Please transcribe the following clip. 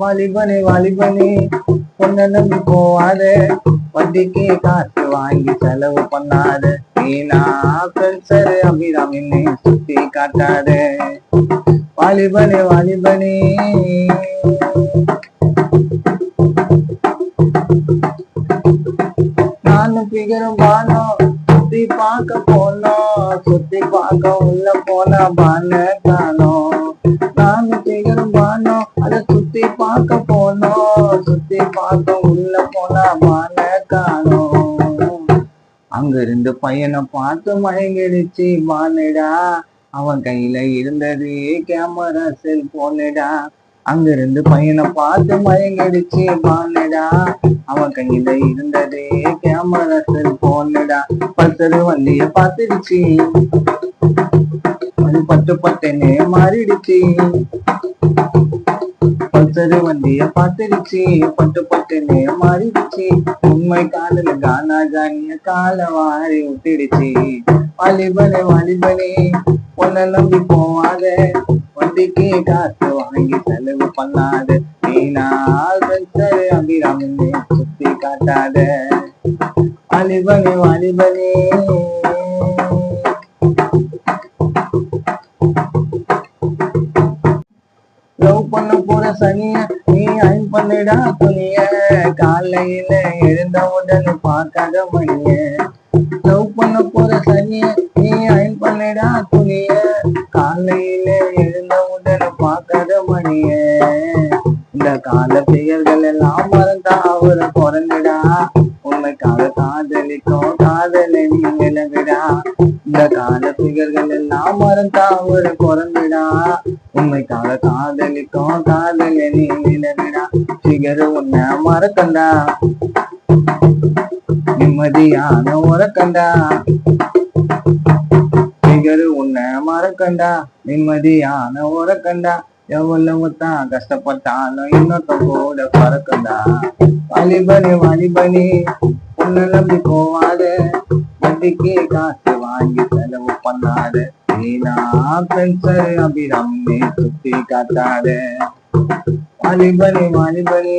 வாலிபனே வாலிபனே பொண்ணை நம்பி போவாத. வட்டிக்கு காசு வாங்கி செலவு பண்ணாத. நீனா அபிராம் என்னை சுத்தி காட்டாத. வாலிபனே வாலிபனே. நானும் பிகரும் பானோம் சுத்தி பார்க்க போனோம் சுத்தி பார்க்க உள்ள போன பான காணோம் சுத்தி உள்ள போனா பான காணும். அங்க இருந்து பையனை பார்த்து மயங்கிடுச்சு பானடா அவன் கையில இருந்தது கேமரா செல்போனுடா அங்க இருந்து பையனை பார்த்து மயங்கிடுச்சு பானடா அவன் கையில இருந்தது கேமரா செல்போனுடா பல்சர் வண்டிய பார்த்துடுச்சு. அது பட்டு பட்டுன்னு மாறிடுச்சு. பல்சர் வண்டிய பார்த்துருச்சு பட்டு பட்டுன்னு மாறிடுச்சு. உண்மை காதல கானா ஜானிய கால வாரி விட்டுடுச்சு. வாலிபனே வாலிபனே உன்னை நம்பி போவாத. வண்டிக்கு காசு வாங்கி செலவு பண்ணாத. நீனா சரி அபிராமி சுத்தி காட்டாத. வாலிபனே வாலிபனே பண்ண போற சனிய நீ அயன் பண்ணிடா துணிய. காலையில எழுந்த உடனே பார்க்காத மணிய. லவ் பண்ண போற சனிய நீ அயன் பண்ணிடா துணிய. காலையில எழுந்த உடனே பார்க்காத மணிய. இந்த கால பெயர்கள் எல்லாம் மறந்தா அவரை பிறந்துடா. உண்மைக்காக காதலிக்கும் காதலை நீ விலகுடா இந்த கால பிகர்கள் எல்லாம் மறந்தா அவரை பிறந்துடா. உண்மைக்காக காதலிக்கும் காதலை நீ விலகுடா பிகர் உன்னை மறக்கண்டா. நிம்மதியான உறக்கண்டா. சிகரு உன்னை மறக்கண்டா. நிம்மதியான உறக்கண்டா. எவ்வளவு தான் கஷ்டப்பட்டாலும் இன்னொருத்த கூட பறக்கண்டா. வாலிபனி வாலிபனி உன்னை நம்பி போவாத. வட்டிக்கு காசு வாங்கி செலவு பண்ணாத. நீனா ஃப்ரெண்ட்ஸர் சுத்தி காட்டாத வாலிபனி வாலிபனி